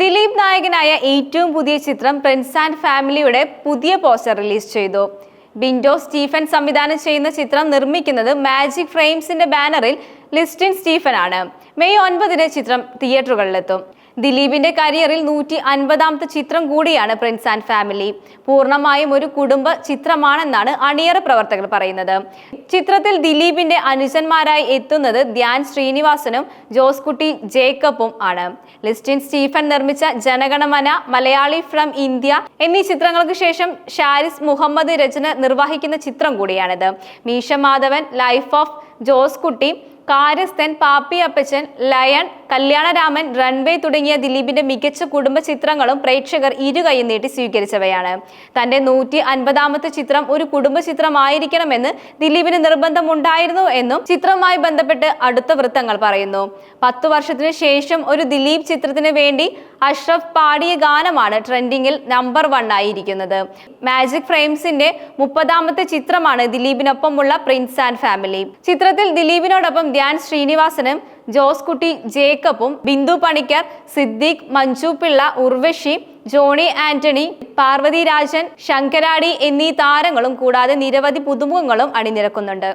ദിലീപ് നായകനായ ഏറ്റവും പുതിയ ചിത്രം പ്രിൻസ് ആൻഡ് ഫാമിലിയുടെ പുതിയ പോസ്റ്റർ റിലീസ് ചെയ്തു. വിൻഡോ സ്റ്റീഫൻ സംവിധാനം ചെയ്യുന്ന ചിത്രം നിർമ്മിക്കുന്നത് മാജിക് ഫ്രെയിംസിന്റെ ബാനറിൽ ലിസ്റ്റിൻ സ്റ്റീഫൻ ആണ്. മെയ് ഒൻപതിന് ചിത്രം തിയേറ്ററുകളിലെത്തും ദിലീപിന്റെ കരിയറിൽ നൂറ്റി അൻപതാമത്തെ ചിത്രം കൂടിയാണ് പ്രിൻസ് ആൻഡ് ഫാമിലി പൂർണമായും ഒരു കുടുംബ ചിത്രമാണെന്നാണ് അണിയറ പ്രവർത്തകർ പറയുന്നത്. ചിത്രത്തിൽ ദിലീപിന്റെ അനുജന്മാരായി എത്തുന്നത് ധ്യാൻ ശ്രീനിവാസനും ജോസ് കുട്ടി ജേക്കബും ആണ്. ലിസ്റ്റിൻ സ്റ്റീഫൻ നിർമ്മിച്ച ജനഗണമന മലയാളി ഫ്രം ഇന്ത്യ എന്നീ ചിത്രങ്ങൾക്ക് ശേഷം ഷാരിസ് മുഹമ്മദ് രചന നിർവഹിക്കുന്ന ചിത്രം കൂടിയാണിത്. മീശ Madhavan life of Jose Kutty Kaaryasthan Pappi Appachan Lion Kalyanaraman Runway തുടങ്ങിയ ദിലീപിന്റെ മികച്ച കുടുംബ ചിത്രങ്ങളും പ്രേക്ഷകർ ഇരുകൈ നീട്ടി സ്വീകരിച്ചവയാണ്. തന്റെ നൂറ്റി അൻപതാമത്തെ ചിത്രം ഒരു കുടുംബ ചിത്രമായിരിക്കണമെന്ന് ദിലീപിന് നിർബന്ധമുണ്ടായിരുന്നു എന്നും ചിത്രവുമായി ബന്ധപ്പെട്ട് അടുത്ത വൃത്തങ്ങൾ പറയുന്നു. പത്തു വർഷത്തിന് ശേഷം ഒരു ദിലീപ് ചിത്രത്തിന് വേണ്ടി അഷ്റഫ് പാടിയ ഗാനമാണ് ട്രെൻഡിങ്ങിൽ നമ്പർ വൺ ആയിരിക്കുന്നത്. മാജിക് ഫ്രെയിംസിന്റെ മുപ്പതാമത്തെ ചിത്രമാണ് ദിലീപിനൊപ്പമുള്ള പ്രിൻസ് ആൻഡ് ഫാമിലി ചിത്രത്തിൽ ദിലീപിനോടൊപ്പം ധ്യാൻ ശ്രീനിവാസനും ജോസ് കുട്ടി ജേക്കബും ബിന്ദു പണിക്കർ സിദ്ദീഖ് മഞ്ജു പിള്ള ഉർവശി ജോണി ആന്റണി പാർവതി രാജൻ ശങ്കരാടി എന്നീ താരങ്ങളും കൂടാതെ നിരവധി പുതുമുഖങ്ങളും അണിനിരക്കുന്നുണ്ട്.